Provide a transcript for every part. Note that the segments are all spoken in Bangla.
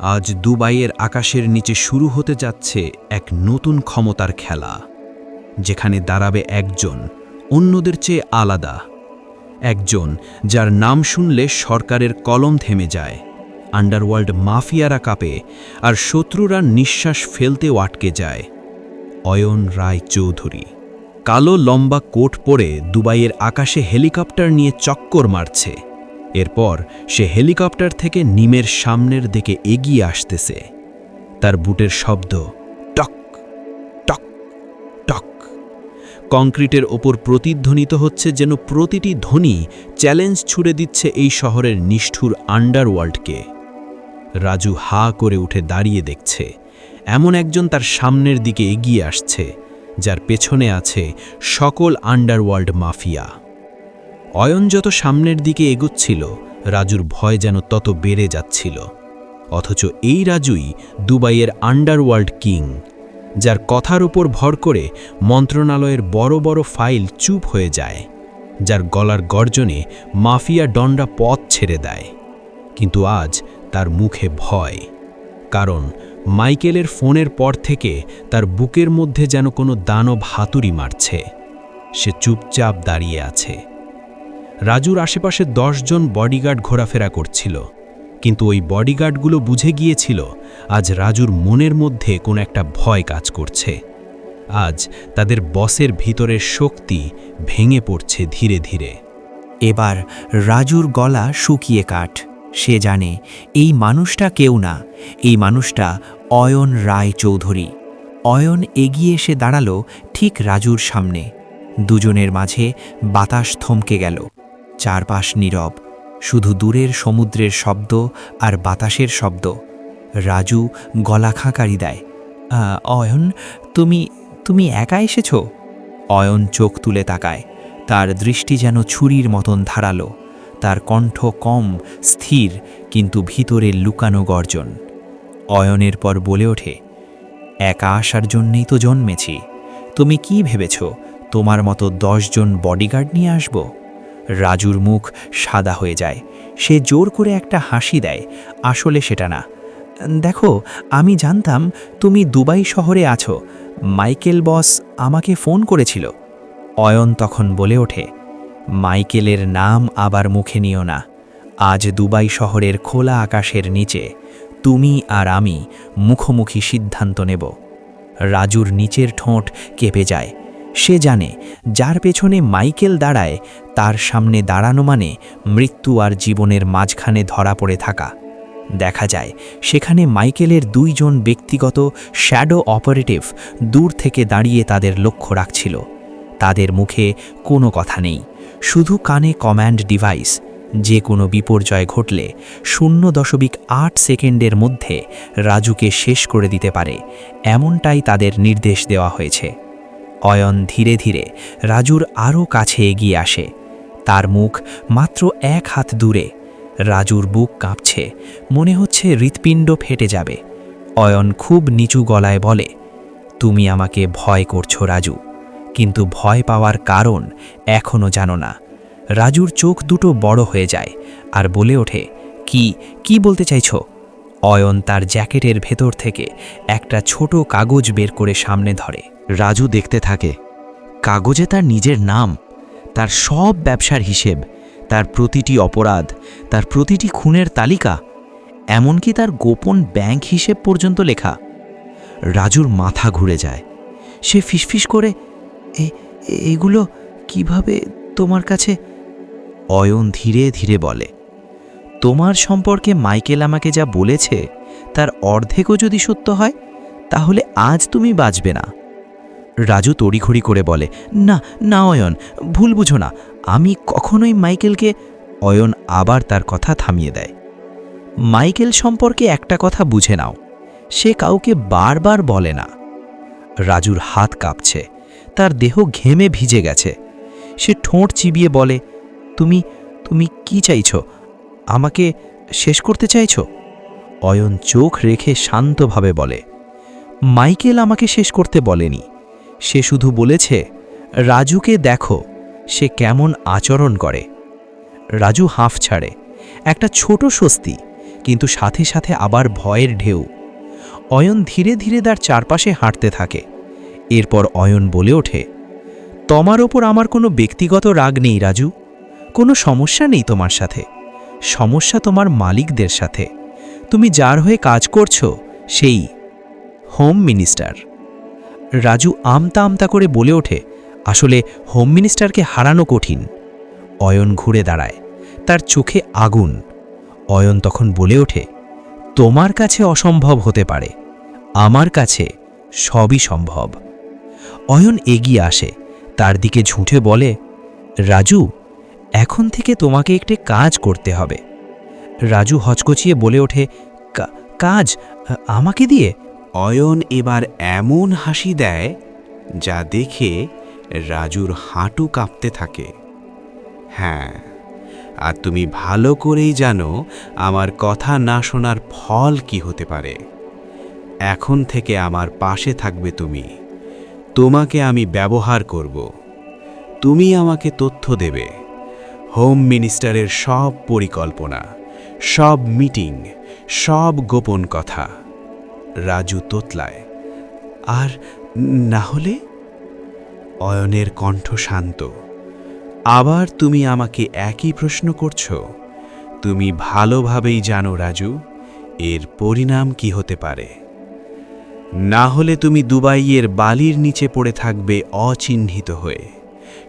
আজ দুবাইয়ের আকাশের নিচে শুরু হতে যাচ্ছে এক নতুন ক্ষমতার খেলা, যেখানে দাঁড়াবে একজন অন্যদের চেয়ে আলাদা, একজন যার নাম শুনলে সরকারের কলম থেমে যায়, আন্ডারওয়ার্ল্ড মাফিয়ারা কাঁপে আর শত্রুরা নিঃশ্বাস ফেলতেও আটকে যায়। অয়ন রায় চৌধুরী কালো লম্বা কোট পরে দুবাইয়ের আকাশে হেলিকপ্টার নিয়ে চক্কর মারছে। এরপর সে হেলিকপ্টার থেকে নিমের সামনের দিকে এগিয়ে আসতেছে। তার বুটের শব্দ টক টক টক। কংক্রিটের ওপর প্রতিধ্বনিত হচ্ছে যেন প্রতিটি ধ্বনি চ্যালেঞ্জ ছুড়ে দিচ্ছে এই শহরের নিষ্ঠুর আন্ডারওয়ার্ল্ডকে। রাজু হা করে উঠে দাঁড়িয়ে দেখছে। এমন একজন তার সামনের দিকে এগিয়ে আসছে, যার পেছনে আছে সকল আন্ডারওয়ার্ল্ড মাফিয়া। অয়ন যত সামনের দিকে এগুচ্ছিল, রাজুর ভয় যেন তত বেড়ে যাচ্ছিল। অথচ এই রাজুই দুবাইয়ের আন্ডারওয়ার্ল্ড কিং, যার কথার উপর ভর করে মন্ত্রণালয়ের বড় বড় ফাইল চুপ হয়ে যায়, যার গলার গর্জনে মাফিয়া ডন্ডা পথ ছেড়ে দেয়। কিন্তু আজ তার মুখে ভয়, কারণ মাইকেলের ফোনের পর থেকে তার বুকের মধ্যে যেন কোনো দানব হাতুড়ি মারছে। সে চুপচাপ দাঁড়িয়ে আছে। রাজুর আশেপাশে জন বডিগার্ড ঘোরাফেরা করছিল। কিন্তু ওই বডিগার্ডগুলো বুঝে গিয়েছিল, আজ রাজুর মনের মধ্যে কোনো একটা ভয় কাজ করছে। আজ তাদের বসের ভিতরের শক্তি ভেঙে পড়ছে ধীরে ধীরে। এবার রাজুর গলা শুকিয়ে কাঠ। সে জানে, এই মানুষটা কেউ না। এই মানুষটা অয়ন রায় চৌধুরী অয়ন এগিয়ে এসে দাঁড়াল ঠিক রাজুর সামনে। দুজনের মাঝে বাতাস থমকে গেল। চারপাশ নীরব শুধু দূরের সমুদ্রের শব্দ আর বাতাসের শব্দ। রাজু গলা খাঁকারি দেয় "আ, অয়ন তুমি তুমি একা এসেছ? অয়ন চোখ তুলে তাকায় তার দৃষ্টি যেন ছুরির মতন ধারালো তার কণ্ঠ কম স্থির কিন্তু ভিতরে লুকানো গর্জন। অয়নের পর বলে ওঠে একা আসার জন্যেই তো জন্মেছি তুমি কি ভেবেছ তোমার মতো দশজন বডিগার্ড নিয়ে আসব? রাজুর মুখ সাদা হয়ে যায়। সে জোর করে একটা হাসি দেয়। আসলে সেটা না। দেখো, আমি জানতাম তুমি দুবাই শহরে আছো। মাইকেল বস আমাকে ফোন করেছিল। অয়ন তখন বলে ওঠে, মাইকেলের নাম আবার মুখে নিও না। আজ দুবাই শহরের খোলা আকাশের নিচে তুমি আর আমি মুখোমুখি সিদ্ধান্ত নেব রাজুর নিচের ঠোঁট কেঁপে যায়। সে জানে, যার পেছনে মাইকেল দাঁড়ায়, তার সামনে দাঁড়ানো মানে মৃত্যু আর জীবনের মাঝখানে ধরা পড়ে থাকা। দেখা যায়, সেখানে মাইকেলের দুইজন ব্যক্তিগত শ্যাডো অপারেটিভ দূর থেকে দাঁড়িয়ে তাদের লক্ষ্য রাখছিল। তাদের মুখে কোনো কথা নেই, শুধু কানে কমান্ড ডিভাইস। যে কোনো বিপর্যয় ঘটলে শূন্য দশমিক আট সেকেন্ডের মধ্যে রাজুকে শেষ করে দিতে পারে, এমনটাই তাদের নির্দেশ দেওয়া হয়েছে। অয়ন ধীরে ধীরে রাজুর আরও কাছে এগিয়ে আসে। তার মুখ মাত্র এক হাত দূরে। রাজুর বুক কাঁপছে। মনে হচ্ছে হৃৎপিণ্ড ফেটে যাবে। অয়ন খুব নিচু গলায় বলে, তুমি আমাকে ভয় করছ রাজু। কিন্তু ভয় পাওয়ার কারণ এখনও জানো না। রাজুর চোখ দুটো বড় হয়ে যায় আর বলে ওঠে, কি কি বলতে চাইছ? অয়ন তার জ্যাকেটের ভেতর থেকে একটা ছোট কাগজ বের করে সামনে ধরে। রাজু দেখতে থাকে। কাগজে তার নিজের নাম, তার সব ব্যবসার হিসেব, তার প্রতিটি অপরাধ, তার প্রতিটি খুনের তালিকা, এমনকি তার গোপন ব্যাংক হিসেব পর্যন্ত লেখা। রাজুর মাথা ঘুরে যায়। সে ফিসফিস করে, এ, এগুলো কীভাবে তোমার কাছে? অয়ন ধীরে ধীরে বলে, তোমার সম্পর্কে মাইকেল আমাকে যা বলেছে, তার অর্ধেকও যদি সত্য হয়, তাহলে আজ তুমি বাঁচবে না। রাজু তড়িঘড়ি করে বলে, না না, অয়ন, ভুল বুঝো না। আমি কখনোই মাইকেলকে অয়ন আবার তার কথা থামিয়ে দেয়। মাইকেল সম্পর্কে একটা কথা বুঝে নাও। সে কাউকে বারবার বলে না। রাজুর হাত কাঁপছে। তার দেহ ঘেমে ভিজে গেছে। সে ঠোঁট চিবিয়ে বলে, তুমি তুমি কি চাইছ? আমাকে শেষ করতে চাইছ? অয়ন চোখ রেখে শান্তভাবে বলে, মাইকেল আমাকে শেষ করতে বলেনি। সে শুধু বলেছে, রাজুকে দেখো, সে কেমন আচরণ করে। রাজু হাঁফ ছাড়ে, একটা ছোট স্বস্তি, কিন্তু সাথে সাথে আবার ভয়ের ঢেউ। অয়ন ধীরে ধীরে তার চারপাশে হাঁটতে থাকে। এরপর অয়ন বলে ওঠে, তোমার ওপর আমার কোনো ব্যক্তিগত রাগ নেই, রাজু। কোনো সমস্যা নেই তোমার সাথে। সমস্যা তোমার মালিকদের সাথে। তুমি যার হয়ে কাজ করছ, সেই হোম মিনিস্টার। রাজু আমতা আমতা করে বলে ওঠে, আসলে হোম মিনিস্টারকে হারানো কঠিন। অয়ন ঘুরে দাঁড়ায়, তার চোখে আগুন। অয়ন তখন বলে ওঠে, তোমার কাছে অসম্ভব হতে পারে, আমার কাছে সবই সম্ভব। অয়ন এগিয়ে আসে, তার দিকে ঝুঁটে বলে, রাজু, এখন থেকে তোমাকে একটি কাজ করতে হবে। রাজু হচকচিয়ে বলে ওঠে কাজ? আমাকে দিয়ে? অয়ন এবার এমন হাসি দেয় যা দেখে রাজুর হাঁটু কাঁপতে থাকে। হ্যাঁ আর তুমি ভালো করেই জানো আমার কথা না শোনার ফল কি হতে পারে। এখন থেকে আমার পাশে থাকবে তুমি। তোমাকে আমি ব্যবহার করব। তুমি আমাকে তথ্য দেবে। হোম মিনিস্টারের সব পরিকল্পনা, সব মিটিং, সব গোপন কথা। রাজু তোতলায়। আর না হলে? অয়নের কণ্ঠ শান্ত। আবার তুমি আমাকে একই প্রশ্ন করছ। তুমি ভালোভাবেই জানো রাজু, এর পরিণাম কি হতে পারে। না হলে তুমি দুবাইয়ের বালির নিচে পড়ে থাকবে অচিহ্নিত হয়ে।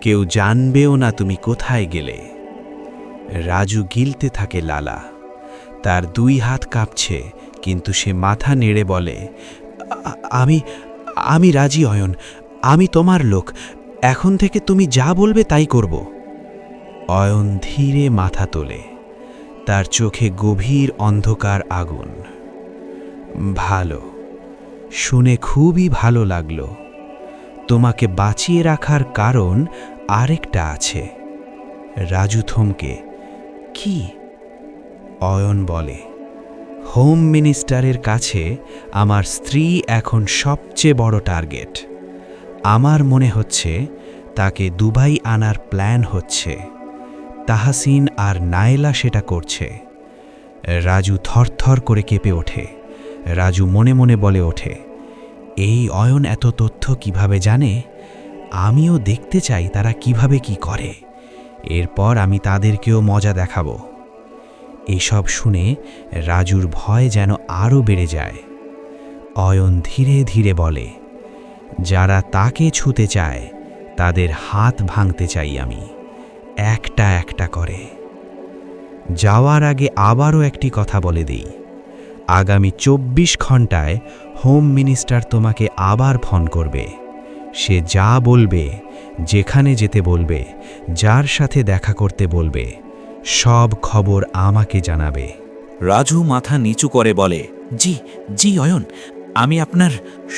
কেউ জানবেও না তুমি কোথায় গেলে। রাজু গিলতে থাকে লালা। তার দুই হাত কাঁপছে কিন্তু সে মাথা নেড়ে বলে, আমি আমি রাজি, অয়ন। আমি তোমার লোক। এখন থেকে তুমি যা বলবে তাই করব। অয়ন ধীরে মাথা তোলে। তার চোখে গভীর অন্ধকার আগুন। ভালো। শুনে খুবই ভালো লাগল। তোমাকে বাঁচিয়ে রাখার কারণ আরেকটা আছে। রাজু থমকে, কি? অয়ন বলে হোম মিনিস্টারের কাছে আমার স্ত্রী এখন সবচেয়ে বড় টার্গেট। আমার মনে হচ্ছে তাকে দুবাই আনার প্ল্যান হচ্ছে। তাহাসিন আর নায়লা সেটা করছে। রাজু থরথর করে কেঁপে ওঠে। রাজু মনে মনে বলে ওঠে, এই অয়ন এত তথ্য কীভাবে জানে? আমিও দেখতে চাই তারা কীভাবে কি করে। এরপর আমি তাদেরকেও মজা দেখাবো। এসব শুনে রাজুর ভয় যেন আরও বেড়ে যায়। অয়ন ধীরে ধীরে বলে, যারা তাকে ছুতে চায়, তাদের হাত ভাঙতে চাই আমি, একটা একটা করে। যাওয়ার আগে আবারও একটি কথা বলে দিই। আগামী চব্বিশ ঘন্টায় হোম মিনিস্টার তোমাকে আবার ফোন করবে। সে যা বলবে, যেখানে যেতে বলবে, যার সাথে দেখা করতে বলবে সব খবর আমাকে জানাবে। রাজু মাথা নিচু করে বলে, জি জি, অয়ন, আমি আপনার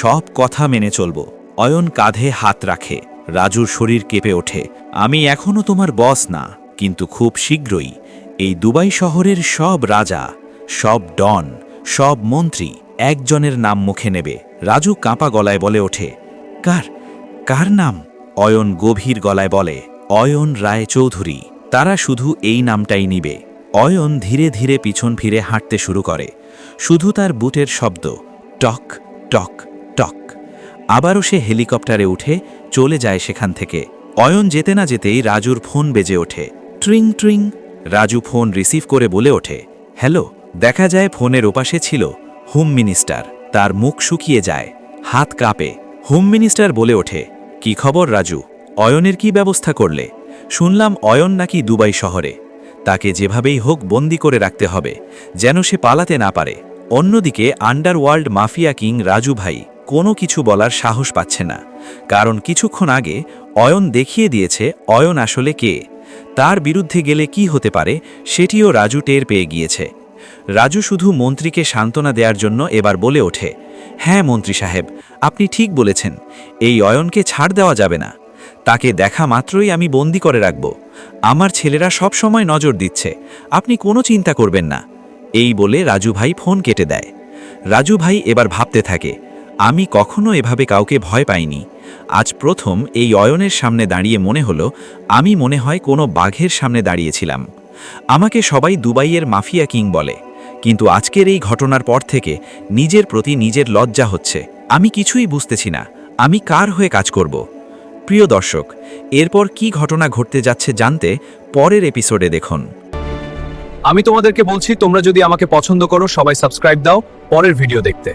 সব কথা মেনে চলব। অয়ন কাঁধে হাত রাখে, রাজুর শরীর কেঁপে ওঠে। আমি এখনও তোমার বস না, কিন্তু খুব শীঘ্রই। এই দুবাই শহরের সব রাজা, সব ডন, সব মন্ত্রী একজনের নাম মুখে নেবে। রাজু কাঁপা গলায় বলে ওঠে, কার কার নাম? অয়ন গভীর গলায় বলে, অয়ন রায় চৌধুরী তারা শুধু এই নামটাই নিবে। অয়ন ধীরে ধীরে পিছন ফিরে হাঁটতে শুরু করে। শুধু তার বুটের শব্দ, টক টক টক। আবারও সে হেলিকপ্টারে উঠে চলে যায় সেখান থেকে। অয়ন যেতে না যেতেই রাজুর ফোন বেজে ওঠে। ট্রিং ট্রিং। রাজু ফোন রিসিভ করে বলে ওঠে, হ্যালো, দেখা যায় ফোনের ওপাশে ছিল হোম মিনিস্টার। তার মুখ শুকিয়ে যায়, হাত কাঁপে। হোম মিনিস্টার বলে ওঠে, কি খবর রাজু? অয়নের কি ব্যবস্থা করলে? শুনলাম অয়ন নাকি দুবাই শহরে। তাকে যেভাবেই হোক বন্দি করে রাখতে হবে, যেন সে পালাতে না পারে। অন্যদিকে আন্ডারওয়ার্ল্ড মাফিয়া কিং রাজু ভাই কোনো কিছু বলার সাহস পাচ্ছে না, কারণ কিছুক্ষণ আগে অয়ন দেখিয়ে দিয়েছে অয়ন আসলে কে। তার বিরুদ্ধে গেলে কি হতে পারে, সেটিও রাজু টের পেয়ে গিয়েছে। রাজু শুধু মন্ত্রীকে সান্ত্বনা দেওয়ার জন্য এবার বলে ওঠে হ্যাঁ মন্ত্রী সাহেব, আপনি ঠিক বলেছেন, এই অয়নকে ছাড় দেওয়া যাবে না। তাকে দেখা মাত্রই আমি বন্দি করে রাখব। আমার ছেলেরা সব সময় নজর দিচ্ছে। আপনি কোনো চিন্তা করবেন না। এই বলে রাজু ভাই ফোন কেটে দেয়। রাজু ভাই এবার ভাবতে থাকে, আমি কখনো এভাবে কাউকে ভয় পাইনি। আজ প্রথম এই অয়নের সামনে দাঁড়িয়ে মনে হলো, আমি মনে হয় কোনো বাঘের সামনে দাঁড়িয়েছিলাম। আমাকে সবাই দুবাইয়ের মাফিয়া কিং বলে, কিন্তু আজকের এই ঘটনার পর থেকে নিজের প্রতি নিজের লজ্জা হচ্ছে। আমি কিছুই বুঝতেছি না, আমি কার হয়ে কাজ করব? প্রিয় দর্শক, এরপর কি ঘটনা ঘটতে যাচ্ছে জানতে পরের এপিসোডে দেখুন। আমি তোমাদেরকে বলছি, তোমরা যদি আমাকে পছন্দ করো, সবাই সাবস্ক্রাইব দাও, পরের ভিডিও দেখতে।